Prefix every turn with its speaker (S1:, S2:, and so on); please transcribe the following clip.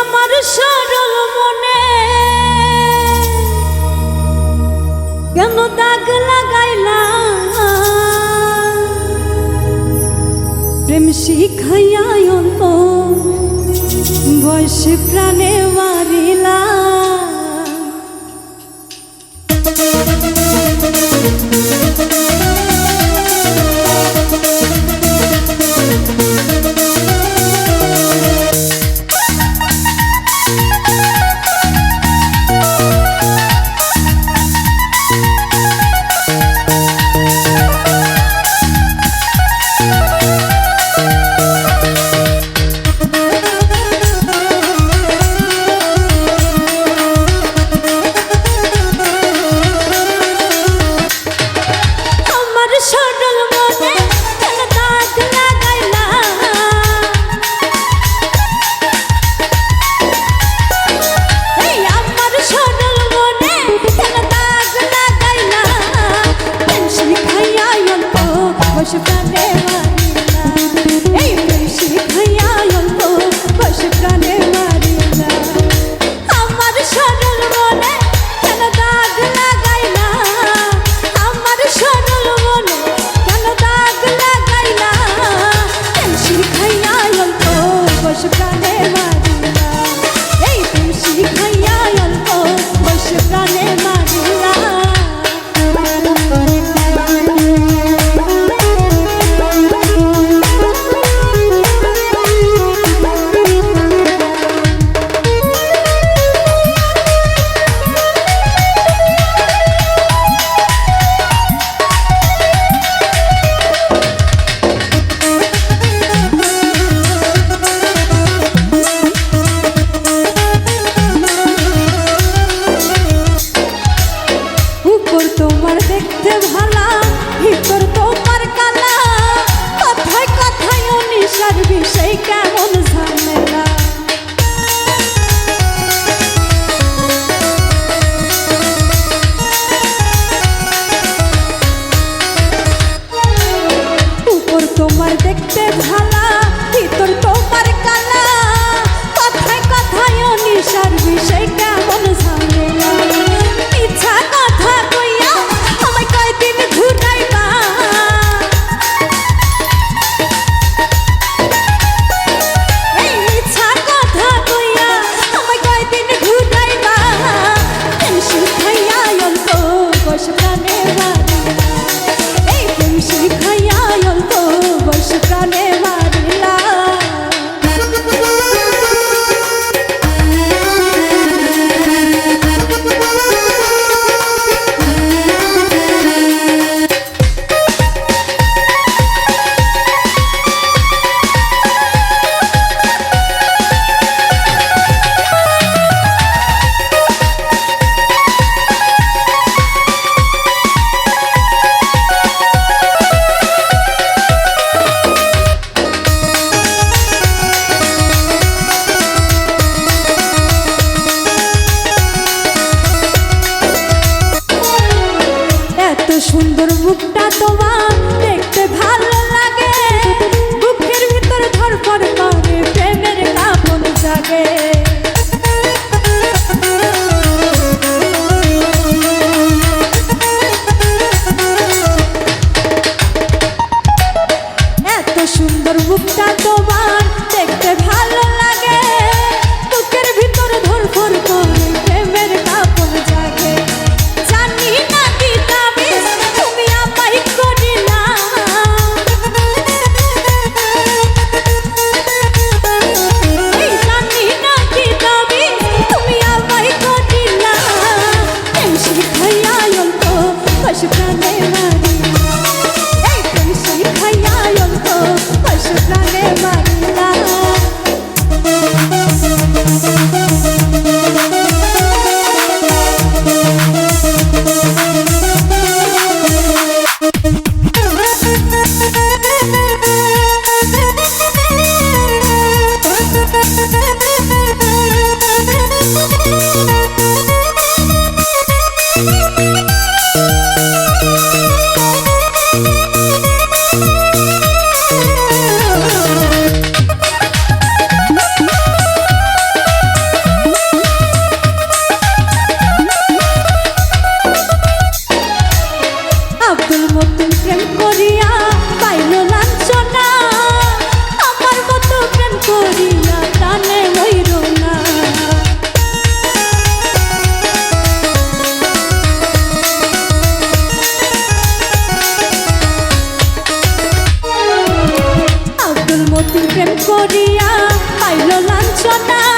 S1: আমার সরল মনে। কেন দাগ লাগাইলা প্রেম শিখাইয়া বয়স প্রাণে মা সুন্দর মুখটা তোমার করিয়া পাইল লাঞ্ছনা